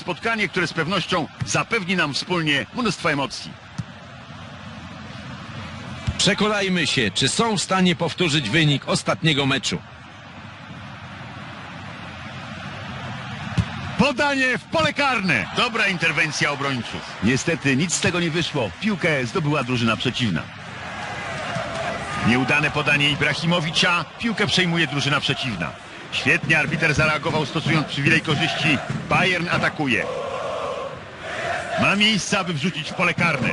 Spotkanie, które z pewnością zapewni nam wspólnie mnóstwo emocji. Przekonajmy się, czy są w stanie powtórzyć wynik ostatniego meczu. Podanie w pole karne. Dobra interwencja obrońców. Niestety nic z tego nie wyszło. Piłkę zdobyła drużyna przeciwna. Nieudane podanie Ibrahimowicza. Piłkę przejmuje drużyna przeciwna. Świetnie arbiter zareagował stosując przywilej korzyści. Bayern atakuje. Ma miejsce, aby wrzucić w pole karne.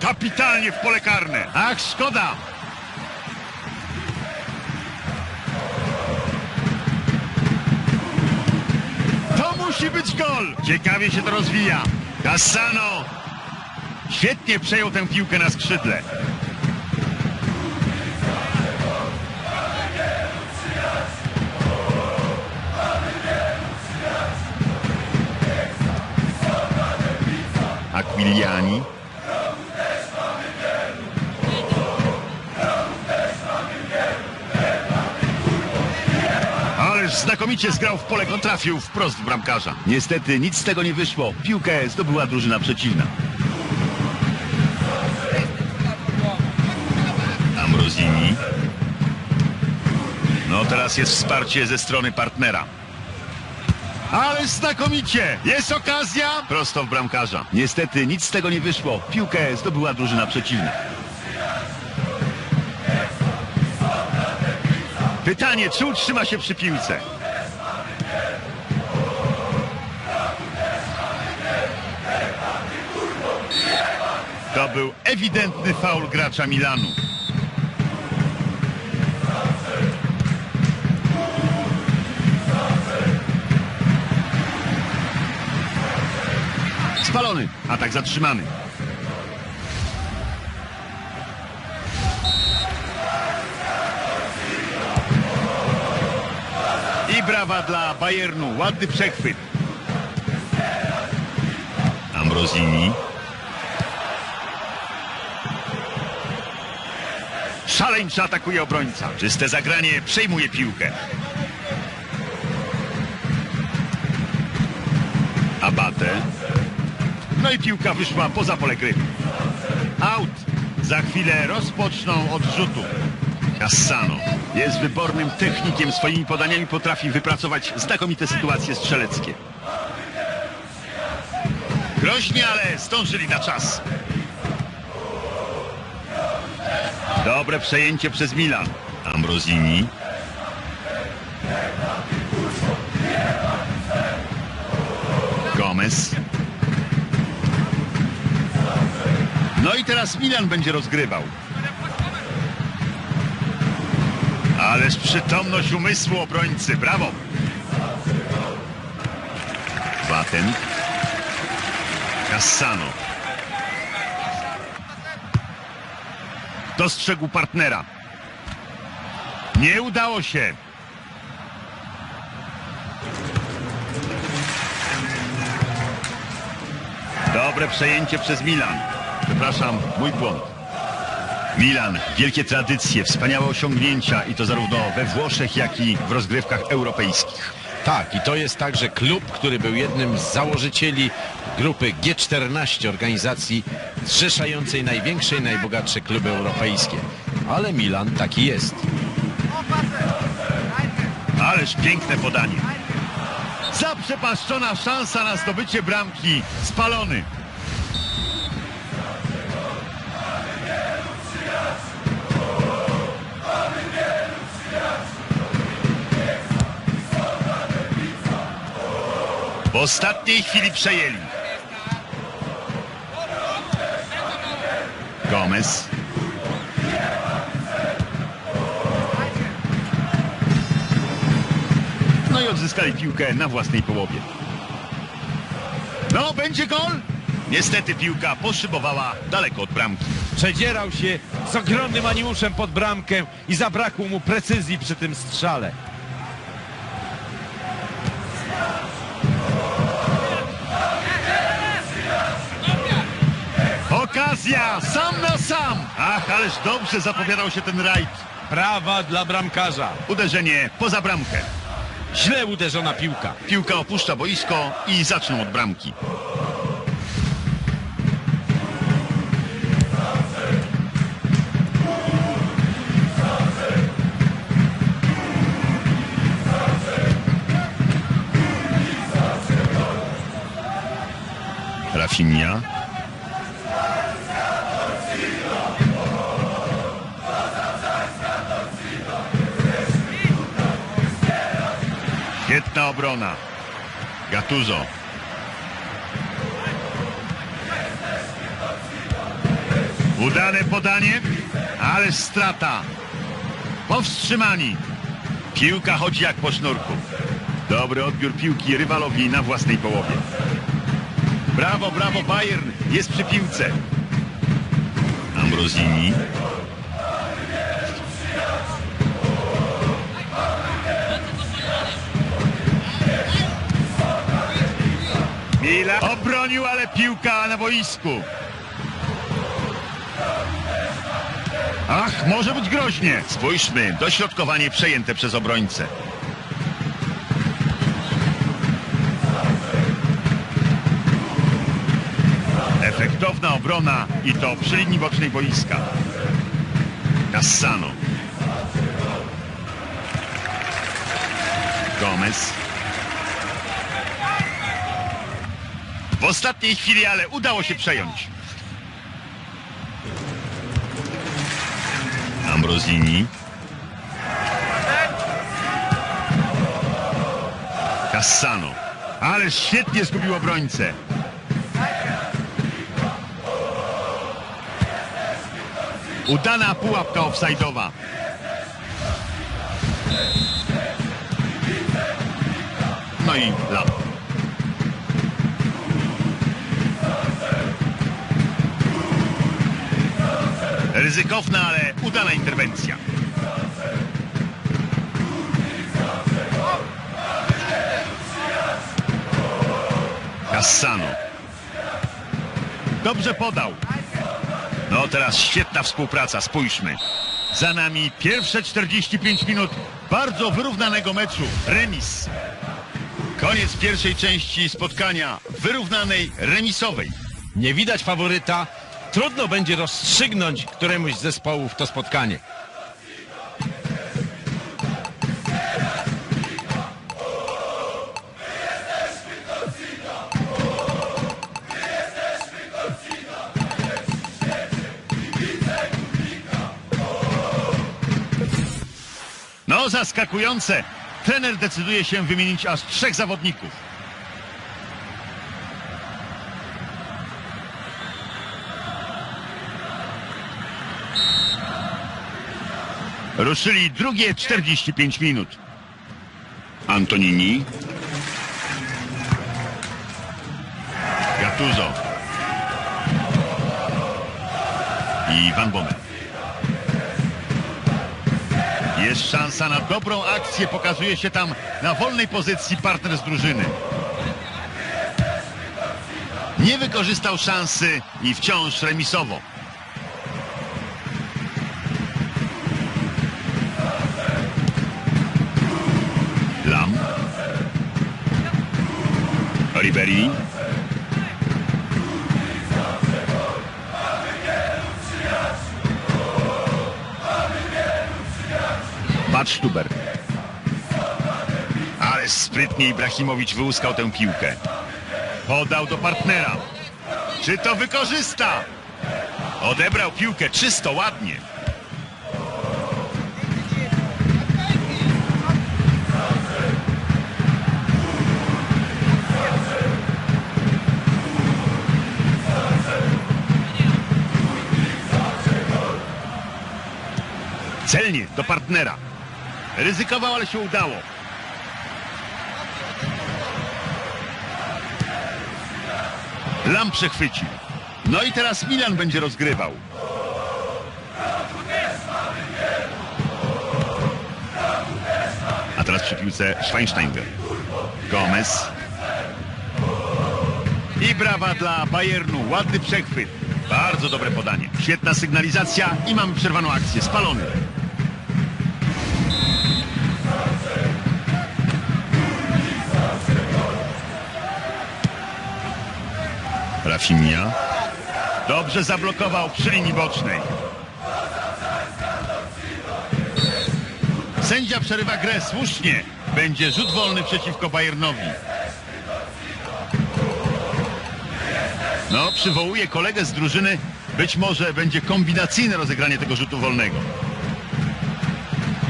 Kapitalnie w pole karne. Ach, szkoda. To musi być gol! Ciekawie się to rozwija. Cassano świetnie przejął tę piłkę na skrzydle. Ależ znakomicie zgrał w pole, trafił wprost w bramkarza. Niestety nic z tego nie wyszło. Piłkę zdobyła drużyna przeciwna. Ambrosini. No teraz jest wsparcie ze strony partnera. Ale znakomicie! Jest okazja! Prosto w bramkarza. Niestety nic z tego nie wyszło. Piłkę zdobyła drużyna przeciwna. Pytanie, czy utrzyma się przy piłce? To był ewidentny faul gracza Milanu. Spalony. Atak zatrzymany. I brawa dla Bayernu. Ładny przechwyt. Ambrosini. Szaleńczo atakuje obrońca. Czyste zagranie przejmuje piłkę. Abate. No i piłka wyszła poza pole gry. Out. Za chwilę rozpoczną od rzutu. Cassano jest wybornym technikiem. Swoimi podaniami potrafi wypracować znakomite sytuacje strzeleckie. Groźnie, ale zdążyli na czas. Dobre przejęcie przez Milan. Ambrosini. Gomez. No i teraz Milan będzie rozgrywał. Ależ przytomność umysłu obrońcy. Brawo. Waten. Cassano. Dostrzegł partnera. Nie udało się. Dobre przejęcie przez Milan. Przepraszam, mój błąd. Milan, wielkie tradycje, wspaniałe osiągnięcia i to zarówno we Włoszech, jak i w rozgrywkach europejskich. Tak, i to jest także klub, który był jednym z założycieli grupy G14 organizacji zrzeszającej największe i najbogatsze kluby europejskie. Ale Milan taki jest. Ależ piękne podanie. Zaprzepaszczona szansa na zdobycie bramki. Spalony. W ostatniej chwili przejęli. Gomez. No i odzyskali piłkę na własnej połowie. No, będzie gol? Niestety piłka poszybowała daleko od bramki. Przedzierał się z ogromnym animuszem pod bramkę i zabrakło mu precyzji przy tym strzale. Okazja, sam na sam. Ach, ależ dobrze zapowiadał się ten rajd. Prawa dla bramkarza. Uderzenie poza bramkę. Źle uderzona piłka. Piłka opuszcza boisko i zaczną od bramki. Świetna obrona. Gattuso. Udane podanie, ale strata. Powstrzymani. Piłka chodzi jak po sznurku. Dobry odbiór piłki rywalowi na własnej połowie. Brawo, brawo, Bayern jest przy piłce. Ambrosini. Obronił, ale piłka na boisku. Ach, może być groźnie. Spójrzmy, dośrodkowanie przejęte przez obrońcę. Efektowna obrona i to przy linii bocznej boiska. Cassano. Gomez. Ostatniej chwili, ale udało się przejąć. Ambrosini. Cassano. Ale świetnie zgubił obrońcę. Udana pułapka offside'owa. No i lamp. Ryzykowna, ale udana interwencja. Cassano. Dobrze podał. No teraz świetna współpraca, spójrzmy. Za nami pierwsze 45 minut bardzo wyrównanego meczu. Remis. Koniec pierwszej części spotkania wyrównanej, remisowej. Nie widać faworyta. Trudno będzie rozstrzygnąć któremuś z zespołów to spotkanie. No zaskakujące. Trener decyduje się wymienić aż trzech zawodników. Ruszyli drugie 45 minut. Antonini. Gattuso. I Van Bommel. Jest szansa na dobrą akcję. Pokazuje się tam na wolnej pozycji partner z drużyny. Nie wykorzystał szansy i wciąż remisowo. Ribery. Badsztuber. Ale sprytnie Ibrahimowicz wyłuskał tę piłkę. Podał do partnera. Czy to wykorzysta? Odebrał piłkę czysto, ładnie. Celnie do partnera. Ryzykował, ale się udało. Lam przechwycił. No i teraz Milan będzie rozgrywał. A teraz przy piłce Schweinsteiger. Gomez. I brawa dla Bayernu. Ładny przechwyt. Bardzo dobre podanie. Świetna sygnalizacja i mamy przerwaną akcję. Spalony. Rafinha. Dobrze zablokował przy linii bocznej. Sędzia przerywa grę słusznie. Będzie rzut wolny przeciwko Bayernowi. No, przywołuje kolegę z drużyny. Być może będzie kombinacyjne rozegranie tego rzutu wolnego.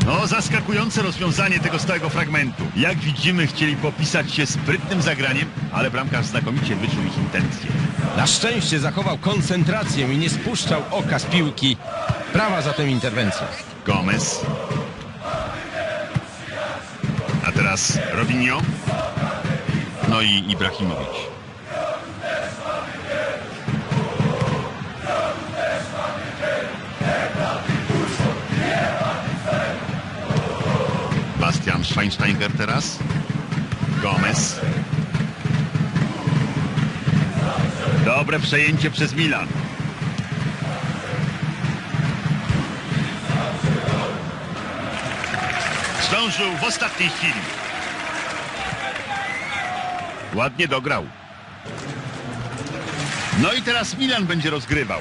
No, zaskakujące rozwiązanie tego stałego fragmentu. Jak widzimy, chcieli popisać się sprytnym zagraniem, ale bramkarz znakomicie wyczuł ich intencje. Na szczęście zachował koncentrację i nie spuszczał oka z piłki. Prawa zatem interwencja. Gomez. A teraz Robinho. No i Ibrahimowicz. Schweinsteiger teraz. Gomez. Dobre przejęcie przez Milan. Zdążył w ostatniej chwili. Ładnie dograł. No i teraz Milan będzie rozgrywał.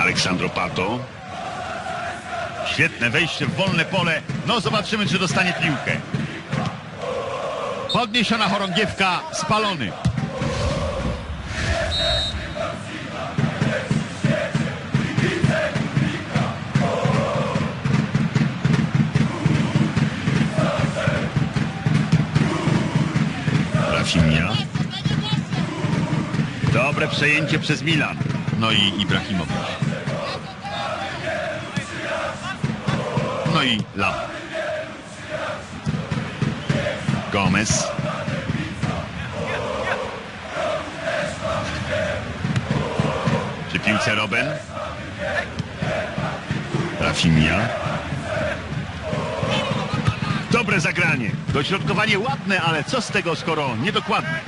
Aleksandro Pato. Świetne wejście w wolne pole. No zobaczymy, czy dostanie piłkę. Podniesiona chorągiewka, spalony. Rafinha. Dobre przejęcie przez Milan. No i Ibrahimowicz. No i Lam. Gomez. Przy piłce Robben. Rafinha. Dobre zagranie. Dośrodkowanie ładne, ale co z tego, skoro niedokładne?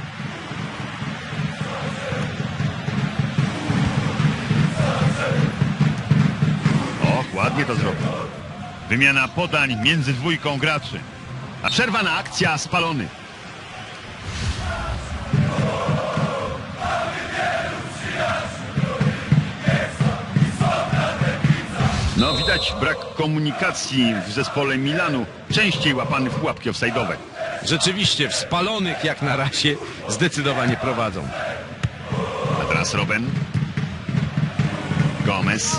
Wymiana podań między dwójką graczy. A przerwana akcja spalony. No widać brak komunikacji w zespole Milanu. Częściej łapany w pułapki offside'owe. Rzeczywiście w spalonych jak na razie zdecydowanie prowadzą. A teraz Robben. Gomez.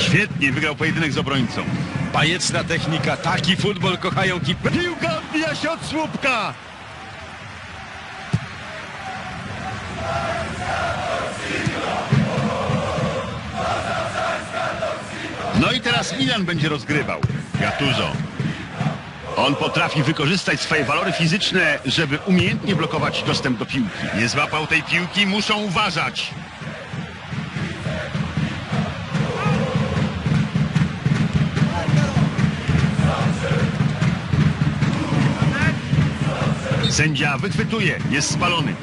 Świetnie wygrał pojedynek z obrońcą. Bajeczna technika, taki futbol kochają kiper. Piłka odbija się od słupka. No i teraz Milan będzie rozgrywał. Gattuso. On potrafi wykorzystać swoje walory fizyczne, żeby umiejętnie blokować dostęp do piłki. Nie złapał tej piłki, muszą uważać. Sędzia wychwytuje, jest spalony.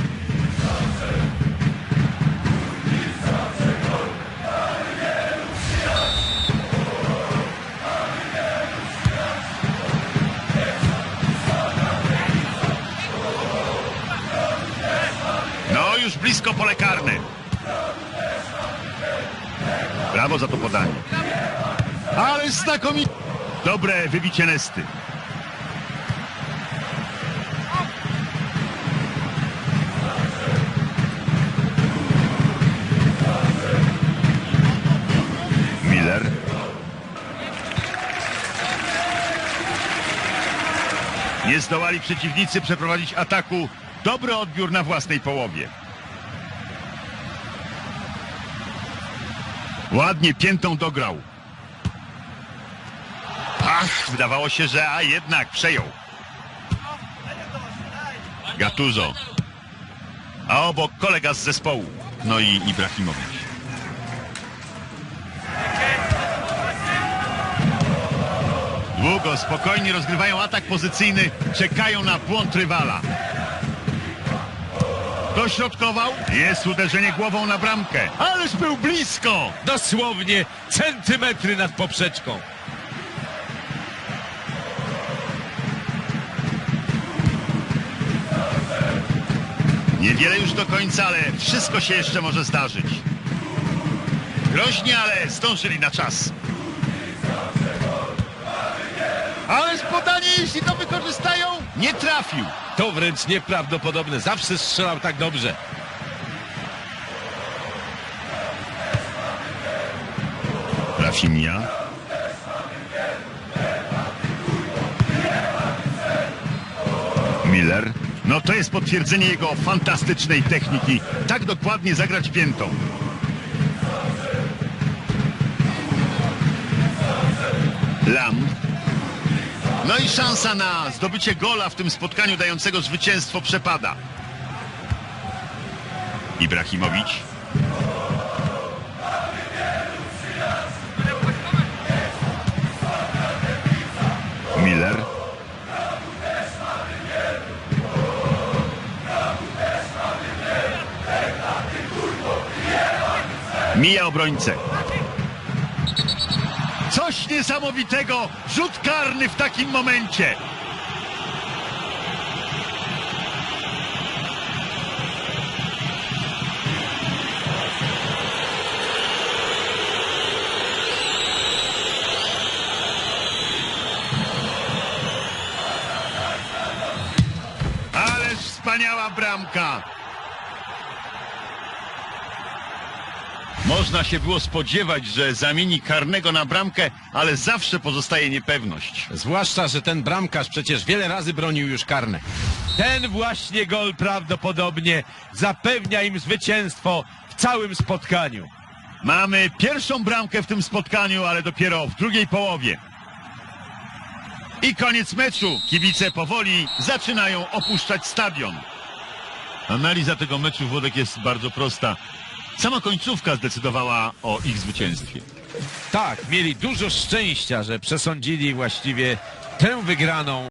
No, już blisko pole karne. Brawo za to podanie. Ale znakomicie. Dobre wybicie Nesty. Nie zdołali przeciwnicy przeprowadzić ataku. Dobry odbiór na własnej połowie. Ładnie piętą dograł. Ach, wydawało się, że a jednak przejął. Gattuso. A obok kolega z zespołu. No i Ibrahimowicz. Długo, spokojnie rozgrywają atak pozycyjny, czekają na błąd rywala. Dośrodkował, jest uderzenie głową na bramkę, ależ był blisko! Dosłownie centymetry nad poprzeczką. Niewiele już do końca, ale wszystko się jeszcze może zdarzyć. Groźnie, ale zdążyli na czas. Jeśli to wykorzystają, nie trafił. To wręcz nieprawdopodobne. Zawsze strzelał tak dobrze. Rafinha. Miller. No to jest potwierdzenie jego fantastycznej techniki. Tak dokładnie zagrać piętą. Lam. No i szansa na zdobycie gola w tym spotkaniu dającego zwycięstwo przepada. Ibrahimowicz. Miller. Mija obrońcę. Coś niesamowitego! Rzut karny w takim momencie! Wspaniała bramka! Można się było spodziewać, że zamieni karnego na bramkę, ale zawsze pozostaje niepewność. Zwłaszcza, że ten bramkarz przecież wiele razy bronił już karne. Ten właśnie gol prawdopodobnie zapewnia im zwycięstwo w całym spotkaniu. Mamy pierwszą bramkę w tym spotkaniu, ale dopiero w drugiej połowie. I koniec meczu. Kibice powoli zaczynają opuszczać stadion. Analiza tego meczu Włodek jest bardzo prosta. Sama końcówka zdecydowała o ich zwycięstwie. Tak, mieli dużo szczęścia, że przesądzili właściwie tę wygraną